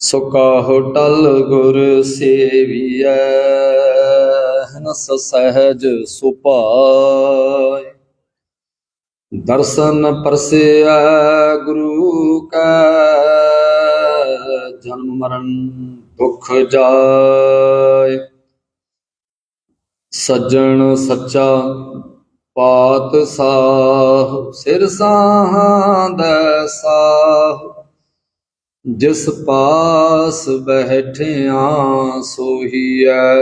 ਸੁਕਾ ਹੋਟਲ ਗੁਰ ਸੇਵੀਐ ਨਸ ਸਹਿਜ ਸੁਭਾਇ ਦਰਸ਼ਨ ਪਰਸਿਆ ਗੁਰੂ ਕੈ, ਜਨਮ ਮਰਨ ਦੁਖ ਜਾਇ ਸੱਜਣ ਸੱਚਾ ਪਾਤ ਸਾਹ, ਸਿਰ ਸਾਹਾਂ ਸਾਹ। ਜਿਸ ਪਾਸ ਬੈਠਿਆ ਸੋਹੀਐ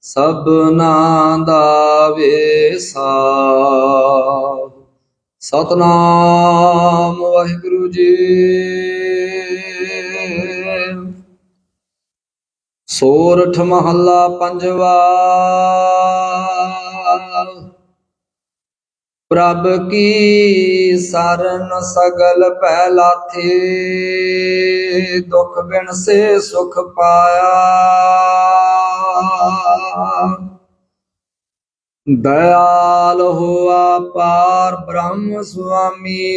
ਸਭਨਾ ਦਾ ਵੇਸਾ ਸਤਨਾਮ ਵਾਹਿਗੁਰੂ ਜੀ। ਸੋਰਠ ਮਹੱਲਾ ਪੰਜਵਾ। ਪ੍ਰਭ ਕੀ ਸਰਨ ਸਗਲ ਪੈ ਲਾਥੇ ਦੁਖ ਬਿਨ ਸੇ ਸੁਖ ਪਾਇਆ। ਦਇਆਲ ਹੋਆ ਪਾਰ ਬ੍ਰਹਮ ਸੁਆਮੀ,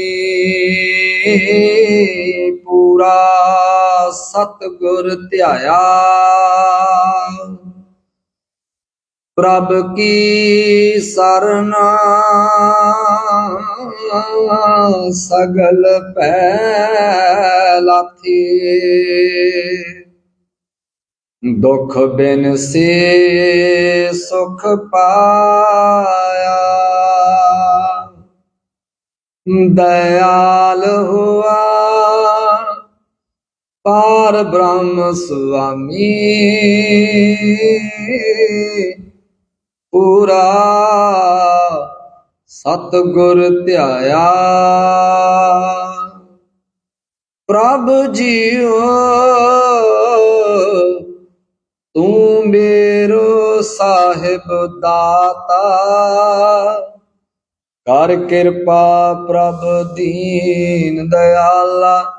ਪੂਰਾ ਸਤਗੁਰ ਧਿਆਇਆ। ਪ੍ਰਭ ਕੀ ਸਰਨਾ ਸਗਲ ਪੈ ਲਾਥੀ ਦੁਖ ਬਿਨ ਸੇ ਸੁਖ ਪਾਇਆ। ਦਇਆਲ ਹੁਆ, ਪਾਰ ਬ੍ਰਹਮ ਸੁਆਮੀ। ਪੂਰਾ ਸਤਗੁਰ ਧਿਆਇਆ। ਪ੍ਰਭ ਜੀਓ, ਤੂੰ ਮੇਰੋ ਸਾਹਿਬ ਦਾਤਾ। ਕਰ ਕਿਰਪਾ ਪ੍ਰਭ ਦੀਨ ਦਇਆਲਾ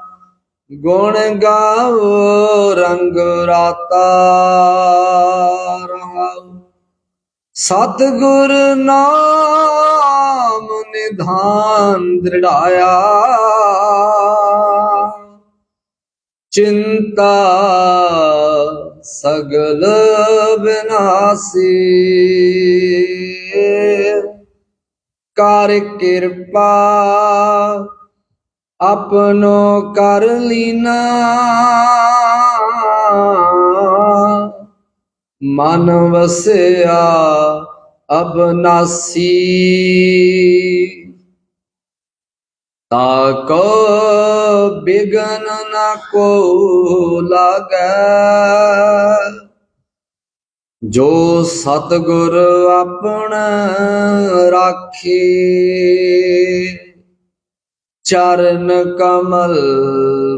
ਗੁਣ ਗਾਵੋ ਰੰਗ ਰਾਤਾ ਰਹਾਉ। ਸਤਿਗੁਰ ਨਾਮ ਨਿਧਾਨ ਦ੍ਰਿੜਾਇਆ। ਚਿੰਤਾ ਸਗਲ ਬਿਨਾਸੀ। ਕਰ ਕਿਰਪਾ ਆਪਣੋ ਕਰ ਲੀਨਾ। ਮਨ ਵਸਿਆ ਅਬਨਾਸੀ ਤਾਕੋ ਬਿਗਨ ਨਾ ਕੋ ਲਾਗੈ। ਜੋ ਸਤਗੁਰ ਆਪਣ ਰਾਖੇ। ਚਰਨ ਕਮਲ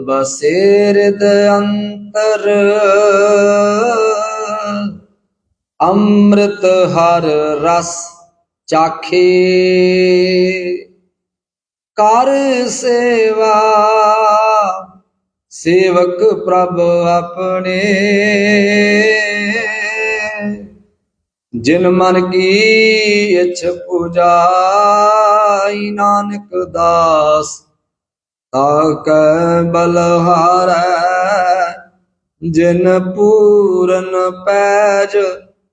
ਬਸੇਰਦ ਅੰਤਰ। ਅੰਮ੍ਰਿਤ ਹਰ ਰਸ ਚਾਖੇ। ਕਰ ਸੇਵਾ, ਸੇਵਕ ਪ੍ਰਭ ਆਪਣੇ। ਜਿਨ ਮਨ ਕੀ ਇਛ ਪੁਜਾਈ ਨਾਨਕ ਦਾਸ ਤਾਕੈ ਬਲਹਾਰੈ। ਜਿਨ ਪੂਰਨ ਪੈਜ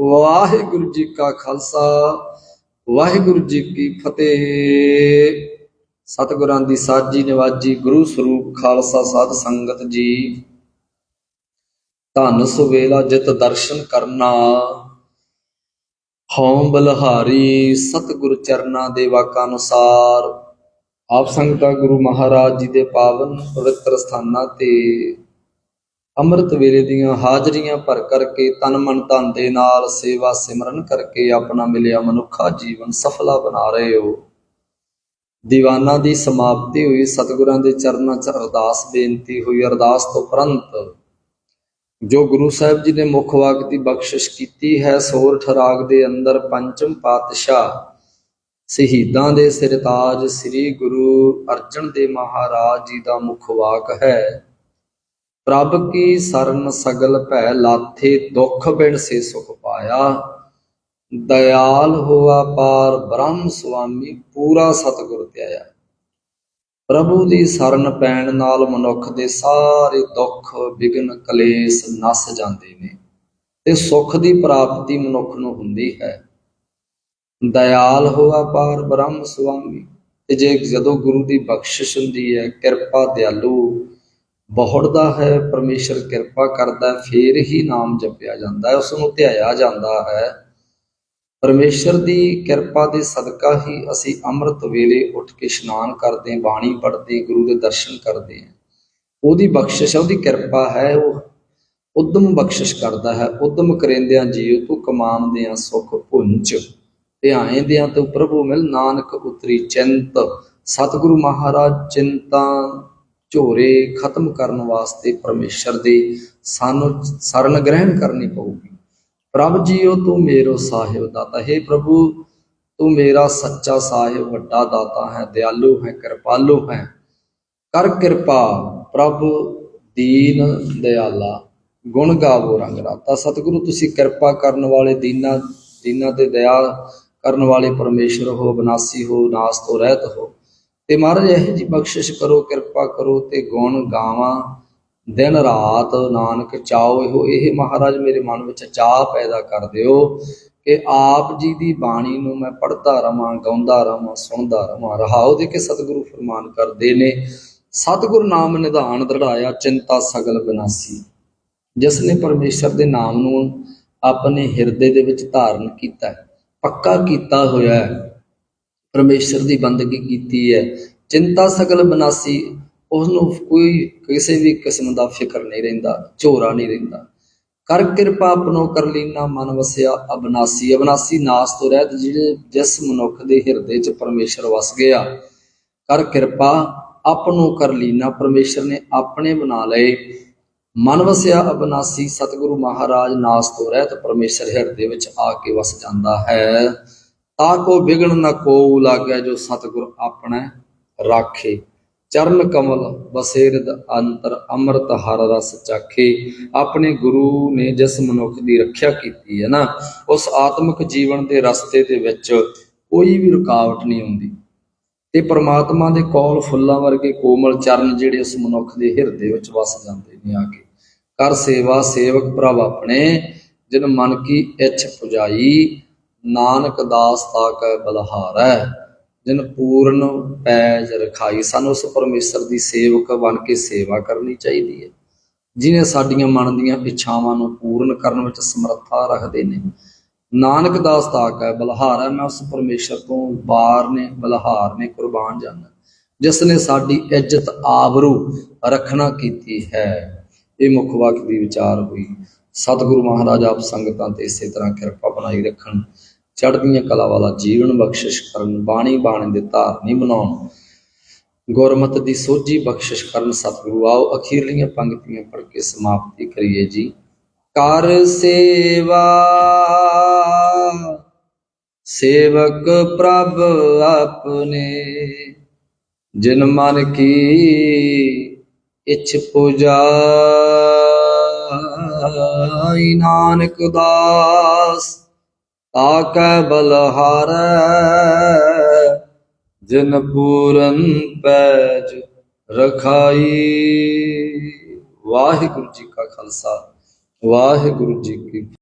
ਵਾਹਿਗੁਰੂ ਜੀ ਕਾ ਖਾਲਸਾ, ਵਾਹਿਗੁਰੂ ਜੀ ਕੀ ਫਤਿਹ। ਸਤਿਗੁਰਾਂ ਦੀ ਸਾਜੀ ਨਿਵਾਜੀ ਗੁਰੂ ਸਰੂਪ ਖਾਲਸਾ ਸਾਧ ਸੰਗਤ ਜੀ। ਧੰਨ ਸੁਵੇਲਾ ਜਿਤ ਦਰਸ਼ਨ ਕਰਨਾ। ਹਉ ਬਲਹਾਰੀ ਸਤਿਗੁਰ ਚਰਨਾਂ ਦੇ ਵਾਕਾਂ ਅਨੁਸਾਰ ਆਪ ਸੰਗਤਾਂ ਗੁਰੂ ਮਹਾਰਾਜ ਜੀ ਦੇ ਪਾਵਨ ਪਵਿੱਤਰ ਸਥਾਨਾਂ ਤੇ ਅੰਮ੍ਰਿਤ ਵੇਲੇ ਦੀਆਂ ਹਾਜ਼ਰੀਆਂ ਭਰ ਕਰਕੇ ਤਨ ਮਨ ਧਨ ਦੇ ਨਾਲ ਸੇਵਾ ਸਿਮਰਨ ਕਰਕੇ ਆਪਣਾ ਮਿਲਿਆ ਮਨੁੱਖਾ ਜੀਵਨ ਸਫਲਾ ਬਣਾ ਰਹੇ ਹੋ। ਦੀਵਾਨਾਂ ਦੀ ਸਮਾਪਤੀ ਹੋਈ, ਸਤਿਗੁਰਾਂ ਦੇ ਚਰਨਾਂ 'ਚ ਅਰਦਾਸ ਬੇਨਤੀ ਹੋਈ, ਅਰਦਾਸ ਤੋਂ ਉਪਰੰਤ ਜੋ ਗੁਰੂ ਸਾਹਿਬ ਜੀ ਨੇ ਮੁੱਖ ਵਾਕ ਦੀ ਬਖਸ਼ਿਸ਼ ਕੀਤੀ ਹੈ ਸੋਰਠ ਰਾਗ ਦੇ ਅੰਦਰ ਪੰਚਮ ਪਾਤਸ਼ਾਹ ਸ਼ਹੀਦਾਂ ਦੇ ਸਿਰਤਾਜ ਸ੍ਰੀ ਗੁਰੂ ਅਰਜਨ ਦੇਵ ਮਹਾਰਾਜ ਜੀ ਦਾ ਮੁੱਖ ਵਾਕ ਹੈ। ਪ੍ਰਭ ਕੀ ਸਰਨ ਸਗਲ ਭੈ ਲਾਥੇ ਦੁਖ ਬਿਨ ਸੇ ਸੁਖ ਪਾਇਆ। ਦਇਆਲ ਹੋਆ ਪਾਰ ਬ੍ਰਹਮ ਸੁਆਮੀ ਪੂਰਾ ਸਤਿਗੁਰ ਧਿਆਇਆ ਪ੍ਰਭੂ ਦੀ ਸ਼ਰਨ ਪੈਣ ਨਾਲ ਮਨੁੱਖ ਦੇ ਸਾਰੇ ਦੁੱਖ ਵਿਗਨ ਕਲੇਸ਼ ਨਸ ਜਾਂਦੇ ਨੇ ਤੇ ਸੁੱਖ ਦੀ ਪ੍ਰਾਪਤੀ ਮਨੁੱਖ ਨੂੰ ਹੁੰਦੀ ਹੈ। ਦਇਆਲ ਹੋਆ ਪਾਰ ਬ੍ਰਹਮ ਸੁਆਮੀ ਤੇ ਜੇ ਜਦੋਂ ਗੁਰੂ ਦੀ ਬਖਸ਼ਿਸ਼ ਹੁੰਦੀ ਹੈ, ਕਿਰਪਾ ਦਿਆਲੂ ਬਹੁੜਦਾ ਹੈ ਪਰਮੇਸ਼ਰ ਕਿਰਪਾ ਕਰਦਾ ਹੈ, ਫੇਰ ਹੀ ਨਾਮ ਜਪਿਆ ਜਾਂਦਾ ਹੈ ਉਸ ਨੂੰ ਧਿਆਇਆ ਜਾਂਦਾ ਹੈ। ਪਰਮੇਸ਼ਰ ਦੀ ਕਿਰਪਾ ਦੇ ਸਦਕਾ ਹੀ ਅਸੀਂ ਅੰਮ੍ਰਿਤ ਵੇਲੇ ਉੱਠ ਕੇ ਇਸ਼ਨਾਨ ਕਰਦੇ ਹਾਂ ਬਾਣੀ ਪੜ੍ਹਦੇ ਗੁਰੂ ਦੇ ਦਰਸ਼ਨ ਕਰਦੇ ਹਾਂ। ਉਹਦੀ ਬਖਸ਼ਿਸ਼ ਉਹਦੀ ਕਿਰਪਾ ਹੈ ਉਹ ਉਦਮ ਬਖਸ਼ਿਸ਼ ਕਰਦਾ ਹੈ। ਉਦਮ ਕਰੇਂਦਿਆਂ ਜੀਉ ਤੂੰ ਕਮਾਉਂਦਿਆਂ ਸੁਖ ਪੁੰਜ ਧਿਆਏਂਦਿਆਂ ਤੂੰ ਪ੍ਰਭੂ ਮਿਲ ਨਾਨਕ ਉਤਰੀ ਚਿੰਤ। ਸਤਿਗੁਰੂ ਮਹਾਰਾਜ ਚਿੰਤਾ ਝੋਰੇ ਖਤਮ ਕਰਨ ਵਾਸਤੇ ਪਰਮੇਸ਼ਰ ਦੇ ਸਾਨੂੰ ਸਰਨ ਗ੍ਰਹਿਣ ਕਰਨੀ ਪਊਗੀ। ਪ੍ਰਭ ਜੀਓ, ਤੂੰ ਮੇਰੋ ਸਾਹਿਬ ਦਾਤਾ ਹੈ ਪ੍ਰਭੂ, ਤੂੰ ਮੇਰਾ ਸੱਚਾ ਸਾਹਿਬ, ਵੱਡਾ ਦਾਤਾ ਹੈ, ਦਿਆਲੂ ਹੈ, ਕਿਰਪਾਲੂ ਹੈ। ਕਰ ਕਿਰਪਾ, ਪ੍ਰਭ ਦੀਨ ਦਿਆਲਾ। ਗੁਣ ਗਾਵੋ ਰੰਗ ਰਾਤਾ। ਸਤਿਗੁਰੂ, ਤੁਸੀਂ ਕਿਰਪਾ ਕਰਨ ਵਾਲੇ ਦੀਨਾ ਦੀਨਾ ਤੇ ਦਇਆ ਕਰਨ ਵਾਲੇ ਪਰਮੇਸ਼ਰ ਹੋ, ਬਨਾਸੀ ਹੋ, ਨਾਸ ਤੋਂ ਰਹਿਤ ਹੋ। ਤੇ ਮਹਾਰਾਜ ਇਹ ਜੀ ਬਖਸ਼ਿਸ਼ ਕਰੋ, ਕਿਰਪਾ ਕਰੋ ਤੇ ਗੁਣ ਗਾਵਾਂ। ਦਿਨ ਰਾਤ ਨਾਨਕ ਚਾਓ ਇਹੋ, ਇਹ ਮਹਾਰਾਜ ਮੇਰੇ ਮਨ ਵਿੱਚ ਚਾਹ ਪੈਦਾ ਕਰ ਦਿਓ ਕਿ ਆਪ ਜੀ ਦੀ ਬਾਣੀ ਨੂੰ ਮੈਂ ਪੜ੍ਹਦਾ ਰਵਾਂ, ਗਾਉਂਦਾ ਰਵਾਂ, ਸੁਣਦਾ ਰਵਾਂ, ਰਹਾਉ ਦੇ ਕੇ ਸਤਿਗੁਰੂ ਫਰਮਾਨ ਕਰਦੇ ਨੇ। ਸਤਿਗੁਰ ਨਾਮ ਨਿਧਾਨ ਦ੍ਰਿੜਾਇਆ ਚਿੰਤਾ ਸਗਲ ਬਿਨਾਸੀ। ਜਿਸ ਨੇ ਪਰਮੇਸ਼ਰ ਦੇ ਨਾਮ ਨੂੰ ਆਪਣੇ ਹਿਰਦੇ ਦੇ ਵਿੱਚ ਧਾਰਨ ਕੀਤਾ ਪੱਕਾ ਕੀਤਾ ਹੋਇਆ ਹੈ। ਪਰਮੇਸ਼ਰ ਦੀ ਬੰਦਗੀ ਕੀਤੀ ਹੈ। ਚਿੰਤਾ ਸਗਲ ਬਨਾਸੀ ਉਸ ਨੂੰ ਕੋਈ ਕਿਸੇ ਵੀ ਕਿਸਮ ਦਾ ਫਿਕਰ ਨਹੀਂ ਰਹਿੰਦਾ, ਝੋਰਾ ਨਹੀਂ ਰਹਿੰਦਾ। ਕਰ ਕਿਰਪਾ ਆਪਣੋ ਕਰ ਲੀਨਾ ਮਨ ਵਸਿਆ ਅਬਨਾਸੀ। ਅਬਨਾਸੀ ਨਾਸ ਤੋਂ ਰਹਿਤ ਜਿਹੜੇ ਜਿਸ ਮਨੁੱਖ ਦੇ ਹਿਰਦੇ 'ਚ ਪਰਮੇਸ਼ਰ ਵਸ ਗਿਆ। ਕਰ ਕਿਰਪਾ ਆਪਣੋ ਕਰ ਲੀਨਾ, ਪਰਮੇਸ਼ਰ ਨੇ ਆਪਣੇ ਬਣਾ ਲਏ। ਮਨ ਵਸਿਆ ਅਬਨਾਸੀ, ਸਤਿਗੁਰੂ ਮਹਾਰਾਜ ਨਾਸ ਤੋਂ ਰਹਿਤ ਪਰਮੇਸ਼ਰ ਹਿਰਦੇ ਵਿੱਚ ਆ ਕੇ ਵਸ ਜਾਂਦਾ ਹੈ। ਤਾ ਕੋ ਵਿਗਣ ਨ ਕੋ ਲਾਗੈ ਜੋ ਸਤਿਗੁਰ ਆਪਣਾ ਰਾਖੇ। ਚਰਨ ਕਮਲ ਬਸੇਰਦ ਅੰਤਰ ਅੰਮ੍ਰਿਤ ਹਰ ਰਸ ਚਾਖੇ। ਆਪਣੇ ਗੁਰੂ ਨੇ ਜਿਸ ਮਨੁੱਖ ਦੀ ਰੱਖਿਆ ਕੀਤੀ ਹੈ ਨਾ, ਉਸ ਆਤਮਿਕ ਜੀਵਨ ਦੇ ਰਸਤੇ ਦੇ ਵਿੱਚ ਕੋਈ ਵੀ ਰੁਕਾਵਟ ਨਹੀਂ ਆਉਂਦੀ। ਤੇ ਪ੍ਰਮਾਤਮਾ ਦੇ ਕੋਲ ਫੁੱਲਾਂ ਵਰਗੇ ਕੋਮਲ ਚਰਨ ਜਿਹੜੇ ਉਸ ਮਨੁੱਖ ਦੇ ਹਿਰਦੇ ਵਿੱਚ ਵਸ ਜਾਂਦੇ ਨੇ ਆ ਕੇ। ਕਰ ਸੇਵਾ ਸੇਵਕ ਪ੍ਰਭ ਆਪਣੇ, ਜਿਨ ਮਨ ਕੀ ਇੱਛ ਪੁਜਾਈ ਨਾਨਕ ਦਾਸ ਤਾਕ ਬਲਹਾਰੈ, ਜਿਨ ਪੂਰਨ ਪੈਜ ਰਖਾਈ, ਸਾਨੂੰ ਉਸ ਪਰਮੇਸ਼ਰ ਦੀ ਸੇਵਕ ਬਣ ਕੇ ਸੇਵਾ ਕਰਨੀ ਚਾਹੀਦੀ ਹੈ ਜਿਨੇ ਸਾਡੀਆਂ ਮਨ ਦੀਆਂ ਇੱਛਾਵਾਂ ਨੂੰ ਪੂਰਨ ਕਰਨ ਵਿੱਚ ਸਮਰੱਥਾ ਰੱਖਦੇ ਨੇ। ਨਾਨਕ ਦਾਸ ਤਾਕ ਹੈ ਬਲਹਾਰੈ, ਮੈਂ ਉਸ ਪਰਮੇਸ਼ਰ ਤੋਂ ਬਾਰ ਨੇ ਬਲਹਾਰ ਨੇ ਕੁਰਬਾਨ ਜਾਣਾ ਜਿਸ ਨੇ ਸਾਡੀ ਇੱਜ਼ਤ ਆਬਰੂ ਰੱਖਣਾ ਕੀਤੀ ਹੈ। ਇਹ ਮੁੱਖ ਵਾਕ ਦੀ ਵਿਚਾਰ ਹੋਈ। ਸਤਿਗੁਰੂ ਮਹਾਰਾਜ ਆਪ ਸੰਗਤਾਂ ਤੇ ਇਸੇ ਤਰ੍ਹਾਂ ਕਿਰਪਾ ਬਣਾਈ ਰੱਖਣ। ਚੜ੍ਹਦੀਆਂ ਕਲਾ ਵਾਲਾ ਜੀਵਨ ਬਖਸ਼ਿਸ਼ ਕਰਨ, ਬਾਣੀ ਬਾਣੇ ਦੇ ਧਾਰਨੀ ਬਣਾਉਣ ਗੁਰਮਤ ਦੀ ਸੋਝੀ ਬਖਸ਼ਿਸ਼ ਕਰਨ, ਸਤਿਗੁਰੂ ਆਓ, ਅਖੀਰਲੀਆਂ ਪੰਕਤੀਆਂ ਪੜ੍ਹ ਕੇ ਸਮਾਪਤੀ ਕਰੀਏ ਜੀ। ਕਰ ਸੇਵਾ, ਸੇਵਕ ਪ੍ਰਭ ਆਪਣੇ। ਜਿਨ ਮਨ ਕੀ ਇਛ ਪੁਜਾਈ, ਨਾਨਕ ਦਾਸ। ਆਕੈ ਬਲਹਾਰੈ ਜਿਨ ਪੂਰਨ ਪੈਜ ਰਖਾਈ। ਵਾਹਿਗੁਰੂ ਜੀ ਕਾ ਖਾਲਸਾ ਵਾਹਿਗੁਰੂ ਜੀ ਕੀ